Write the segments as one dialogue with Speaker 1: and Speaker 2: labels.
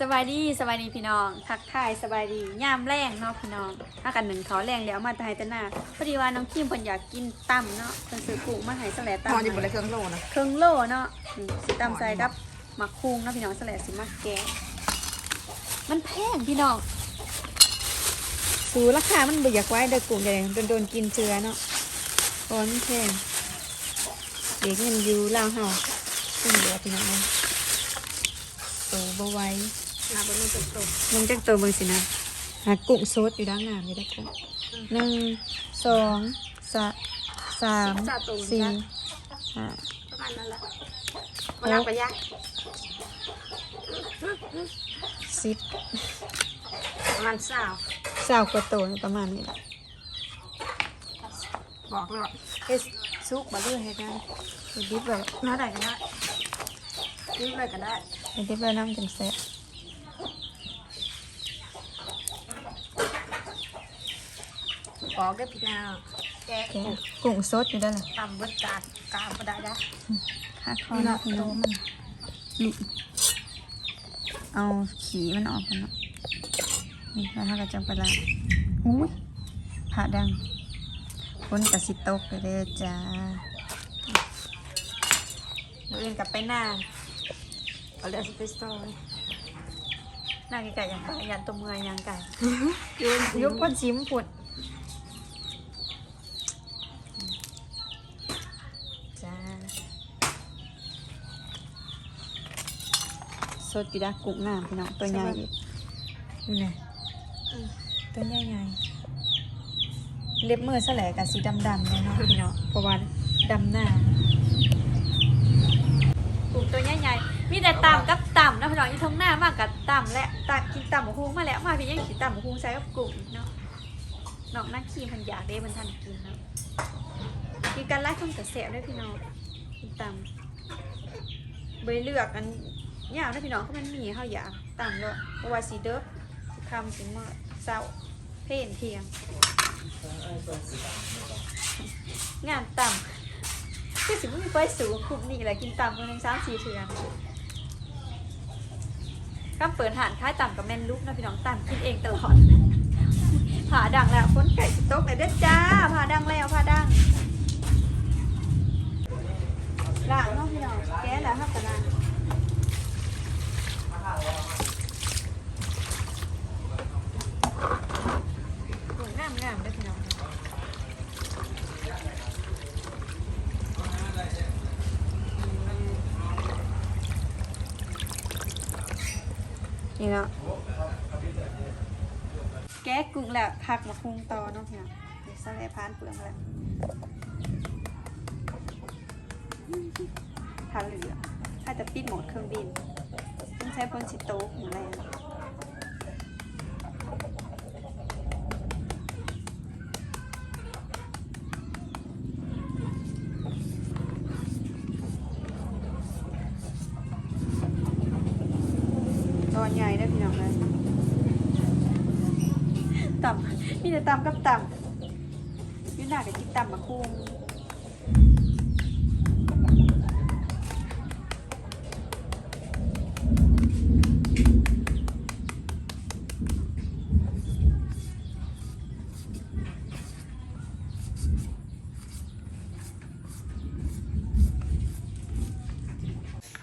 Speaker 1: สบายดีสบายดีพี่น้องทักทายสบายดีย่ามแรงเนาะพี่น้องถ้ากันหนึ่งเขาแรงแล้วมาแต่ไฮตะหนาพอดีว่าน้องคิมเพิ่นอยากกินตั้มเนาะเพิ่นซื้อกุ้งมาให้สแลด
Speaker 2: น
Speaker 1: ตั้ม
Speaker 2: อนอยู่บนเครื่องโลนะ
Speaker 1: เครื่องโลเนาะอืมสิตั้มใส่กับหมักคุงเนาะพี่น้องสแลดสิมาแกะมันแพงพี่น้องสูราคามันบ่อยากไว้เด้อกุ้งใหญ่โดนโดนๆกินเชื้อเนาะโอ้ยมันแพงเด็กเงินอยู่ลาวเฮาขึ้นเหลือพี่น้องเลยโตบ่ไหว้
Speaker 2: นาบนมันจะตก
Speaker 1: มึงจักตัวมึงสินะหากุ้งสดอยู่ด้านหน้าอยู่ได้กุ้งหนึ่งสองสามสามสี่ห้า
Speaker 2: ประมาณนั้นแหละมาลักไปยัก
Speaker 1: สิบ
Speaker 2: ประมาณสาว
Speaker 1: สาวกว่าตัวประมาณนี้แหละ
Speaker 2: บอกเลยว่า
Speaker 1: เฮ็ดซุกบะเลื่อยเฮ็ดนะเฮ็ดดิบแบบ
Speaker 2: น้าได้ก็ได้รีบเลยก็ได้
Speaker 1: เฮ็ดดิบแบบน้ำจังแซ่บ
Speaker 2: บ อกได้พี่นาแกะ
Speaker 1: แกะกุ้งสดอยู่ด้านหลัง
Speaker 2: ตำเบิดกากกาวก็ได้ได้
Speaker 1: ค่าคอเนาะพี่น้องนี่เอาขีมันออกกันเนาะนี่แล้วถ้าก็จะไปละอุ้ยผ่าดังฝนกระสิตกไปเลยจ้าเราเรียนกลับไปหน้า
Speaker 2: เอาเลือดสเปซซอย
Speaker 1: หน้าไก่ยังไก่ยันตัวเมือยังไก่
Speaker 2: ยืน
Speaker 1: ยุบก้นชิมผุดจ้าส ดอยู่ด้ากุ้งน้ำพี่น้องตัวใหญ่อีกนี่ไงตัวใหญ่ใหญ่เล็บมือแสลกับสีดำๆเลยเนาะพี่น้องเพราะว่าดำหน้ากุ้งตัวใหญ่ๆมีแต่ต่ำกับต่ำนะพี่น้องอยู่ท้องหน้ามากกับต่ำและตักกินต่ำหมูคุ้งมาแล้วมาพี่ยังกินต่ำหมูคุ้งใส่กับกุ้งอีกเนาะน้องนักขี่มันอยากได้มันทันกินเนาะกินกันไล่ข้มกับเสียด้วยพี่น้องกินต่ำเบยเลือกอัน ยาวนะพี่น้องเขามันมีเขาอยาต่ำเลยเพราะว่าสีเดิฟคำถึงเมื่อเศร้าเพลนเทียง งานต่ำคือสิบุ้มีไฟสูงคุมนี่แหละกินต่ำคนหนึ่งสามสี่เทือนก็เปิดหานค่ายต่ำกับแม่นลูกนะพี่น้องต่ำกินเองตลอดผ่าดังแล้วคนไก่สต๊อกเลยเด้อจ้าผ่าดังแล้วผ่าดังล่างเนาะพี่น้องแก้แล้วครับกระลางโอ้ยงามงามๆเด้อพี่น้อง นี่เนาะแก้กุ้งแล้วผักมาคุงต่อเนาะเนี่ยเดี๋ยวสลัดพานเปลืองแล้วทานเหลือถ้าจะปิดโหมดเครื่องบินต้องใช้พ้นชิโต๊ะหรืออะไรนะตอนใหญ่ได้อพี่น้องเลยต่ำมีแต่ต่ำกับตำยืนหน้ากับกินต่ำมาคุ้ง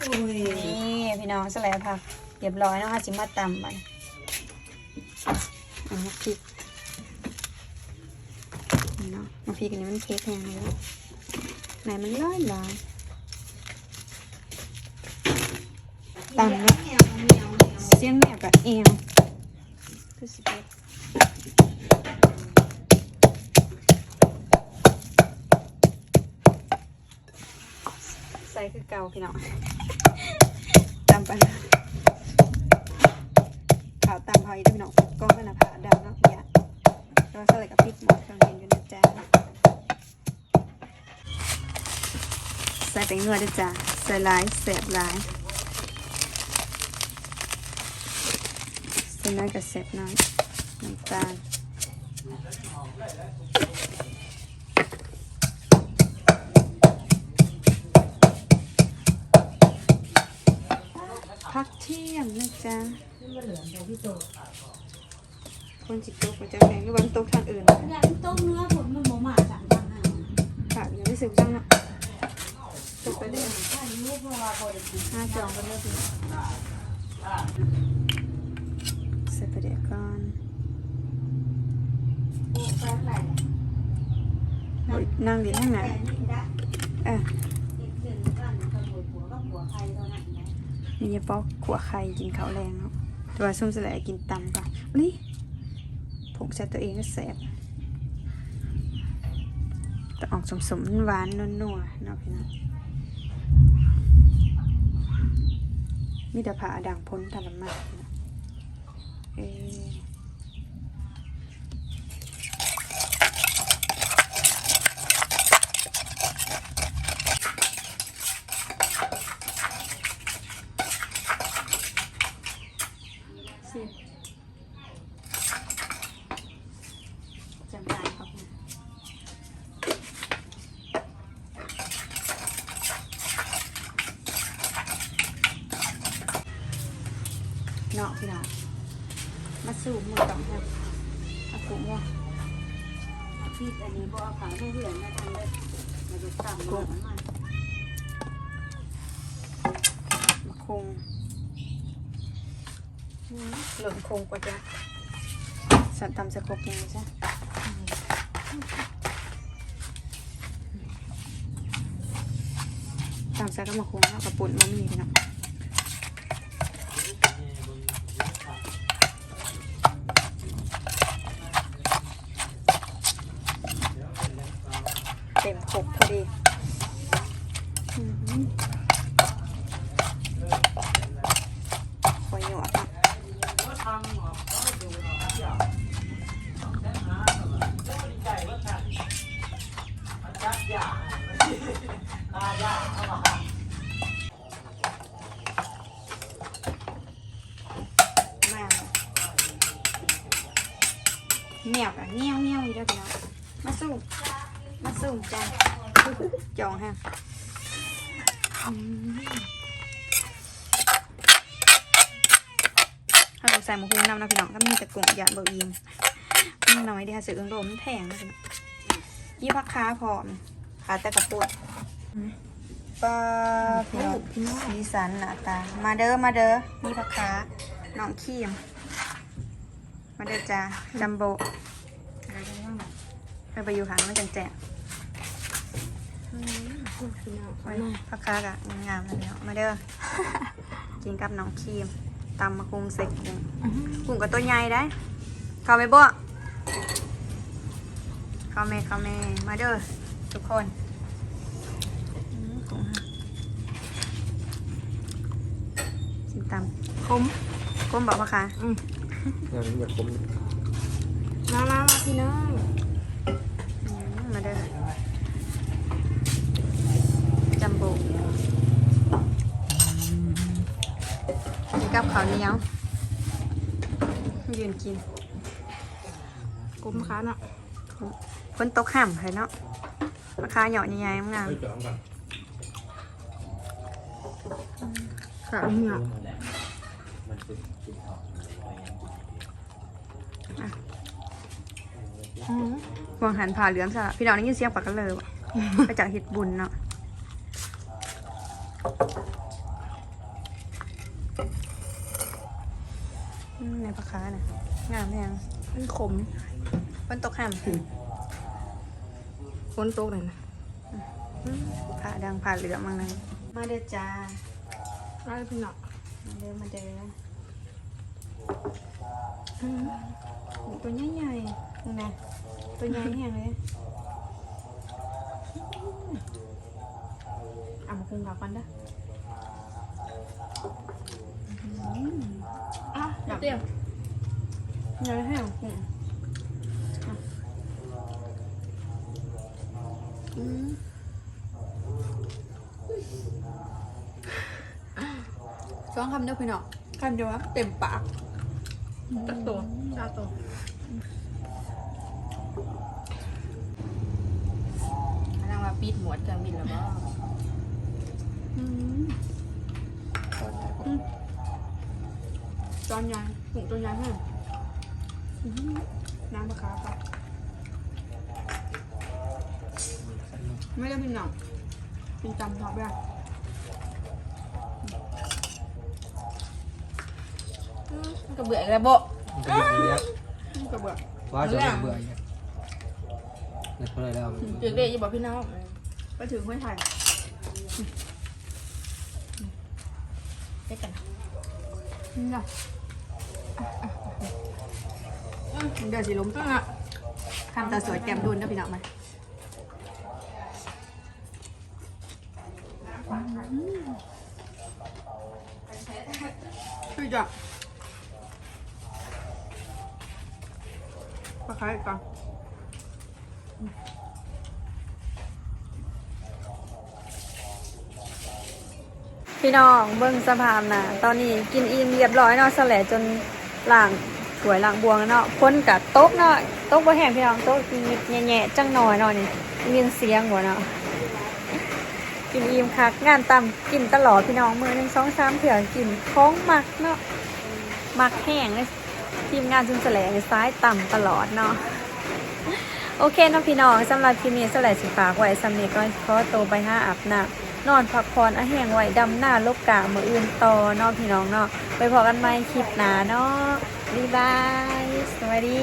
Speaker 1: นี่พี่น้องสลัดผักเรียบร้อยนะคะจิมาตำมันเอพริก นี่เนาะมาพริกอันนี้มันเค้กแห้งเลยไหนมันร้อยร้อยต่ำเนาะเสียงแม่กับเอวคือสิบเอ็ดใส่คือเก่าพี่น้องตามไปข่าวตามพายได้พี่น้องก็เป็นหน้าผาดำเนาะอย่าเราใส่กับพริกหมดเครื่องเย็นอยู่นะจ๊ะใส่ ไปเงือด้วยจ้ะใส่หลายแสบหลายใส่น้อยกับแสบน้อยน้ำตาลผักเทียมยมนะจ๊ะ
Speaker 2: มันบ่เหลือแต่ที่โต
Speaker 1: คนจิตตกมาจากไหนหรือว่ามันตกทางอื่น
Speaker 2: อย่างต้มเนื้อผมมันบ่มาสั่งทางหา
Speaker 1: ค่ะอย่าไปสืบจังเนาะ ตกไปเลย
Speaker 2: ถ้ารู้เด้กิน
Speaker 1: ห้าจองกันเลยพี่ใส่ปเดี๋ยวก่อน
Speaker 2: โอ้แฟนไหล
Speaker 1: โอ้ยนั่งดีนั่งไหน
Speaker 2: แต่นี่ได้
Speaker 1: เออ
Speaker 2: อีกขึ้นกันขโมยผัวกับผัวใครเท่านั้นนะ
Speaker 1: นี่ยายปอกขัวไข่กินข้าวแรงเนาะแต่ว่าส้มสลายกินตำก่อนนี่ผงใส่ตัวเองก็แสบแต่ออกสมสมๆหวานนัวๆเนาะพี่น้อง มีแต่ผ่าด่างพ้นตะละมากเออสิจำได้ครับเนี่ยเนาะพี่น้องมา สูบมือต่องครับมาสูบว่า
Speaker 2: ที่อันนี้บ่เอาขาวให้เหือนมาทางเลยมาดูต่ำลงมา
Speaker 1: มาคงหล่นคงกว่าจะสันตำสะกบยังไงจ๊ะตำใส่ก็มาคงแล้วกับปุ่นมะมีพี่น้อง เต็มครบพอดีอื้อหือคอยหยวดเนาะมาเงียบเงียวเงียวอยู่แล้วพี่น้องมาสู้ มาสู้จ้าจองฮะถ้าเราใส่หมูหุ้งน้ำนะพี่น้องก็มีแต่กลุ่มยาเบาอีมมันน้อยดีค่ะสื่อเอิงโดมแพงนะพี่น้องยี่พักค้าพร้อมขาแต่กระปุกปลาพี่น้องดีสันหน้าตา มาเด้อ มาเด้อนี่พักค้าน้องขี้มมาเด้อจ้าจัมโบไปไปอยู่หางมันจังแจง
Speaker 2: พี่น้อง
Speaker 1: โอ้ยพักค้ากะงามๆเลยเนาะมาเด้อ กินกับน้องครีมตำมะกุ้งเซ็กกุ้งกุ้งกับตัวใหญ่ได้เข้าไหมบ่เข้าแม่เข้าแม่มาเด้อทุกคนอืมกุ้งฮะกินตำคมคมบอกปะคะ
Speaker 2: อืม
Speaker 3: งานนี้อยากคม
Speaker 2: มามามาพี่น้อง
Speaker 1: อืมมาเด้อจัมโบ้กินกับข้าว เหนียวยืนกิน
Speaker 2: กุมขาเนาะ
Speaker 1: ฝนตกห่ำเลยเนาะราคาเหยาะใหญ่ๆงาม
Speaker 3: เฮ้ยจองก่อน
Speaker 2: ขาเหงื่อ
Speaker 3: มันเป็นกินหอม
Speaker 2: อืม
Speaker 1: วางหันผ่าเหลือมซะละพี่น้องได้ยินเสียงปากกันเลยว่ะไปจากเห็ดบุญเนาะอืมใน ปลาคาน่ะงามแพง
Speaker 2: มันขม
Speaker 1: ฝนตกห่
Speaker 2: ฝนตกเลยนะำ
Speaker 1: ผ่าดังผ่าเหลือมมังเลยมาเด้อจ้า
Speaker 2: มาพี่น้อง
Speaker 1: มาเด้อมาเด้ออืมตัวใหญ่ๆนี่นะตัวใหญ่แห้งเลยเอามาคุงกับกันเด้อ
Speaker 2: อะเดี๋ยว
Speaker 1: ใหญ่แห้งคุงอืมสองคำเด้อพี่น้องคำเดียวครับเต็มปาก
Speaker 2: ตัดตัวตัดตัวนางว่าปิดหมวดเครื่องบินแล้วก็
Speaker 1: อืม
Speaker 3: ตอนไหนผม
Speaker 1: อ
Speaker 2: ตอนยางหุงตอนยางให้อื้อหือ น้ำมะขามครับไม่ได้เป็นหนังเป็นจำท็อปเลยกระเบื่ออีกแล้วโบ
Speaker 3: มันจะเป็นเยอะ
Speaker 2: กระเบื่อ
Speaker 3: ว่าจะเป็นเบื่ออย่างเงี้ยแล้วก็เลยแล้ว
Speaker 2: เด็กเด็กอย่าบอกพี่น้องไปถึงไม่ทันเด็กกันนี่นะ เดี๋ยวสิล้มตั้งอะ
Speaker 1: คำตาสวยแก้มดุนนะพี่น้องมา
Speaker 2: คือจะปลาคายก่อน
Speaker 1: พี่น้องเบิ้งสภาพนะตอนนี้กินอิ่มเรียบร้อยเนาะสแลจนหล่าง สวยหล่างบวงเนาะพ้นกับโต๊ะเนาะโต๊ะบ่แห้งพี่น้องโต๊ะกินแง่ๆจังหน่อยเนาะนี่มีเสียงหัวเนาะกินอิ่มคักงานตำกินตลอดพี่น้องมือหนึ่งสองสามเถื่อกินคล้องมักเนาะมักแห้งเลยทีมงานจุนแสลงซ้ายต่ำตลอดเนาะโอเคเนาะพี่น้องสำหรับคลิปนี้สลายสิฝากไว้สำเนียก็ขอโตไปห้าอาบน้ำ นอนพักผ่อนอาแห้งไว้ดำหน้าลบกามืออื่นต่อเนาะพี่น้องเนาะไปพอกันใหม่คลิปหนาเนาะบ๊ายบาย สวัสดี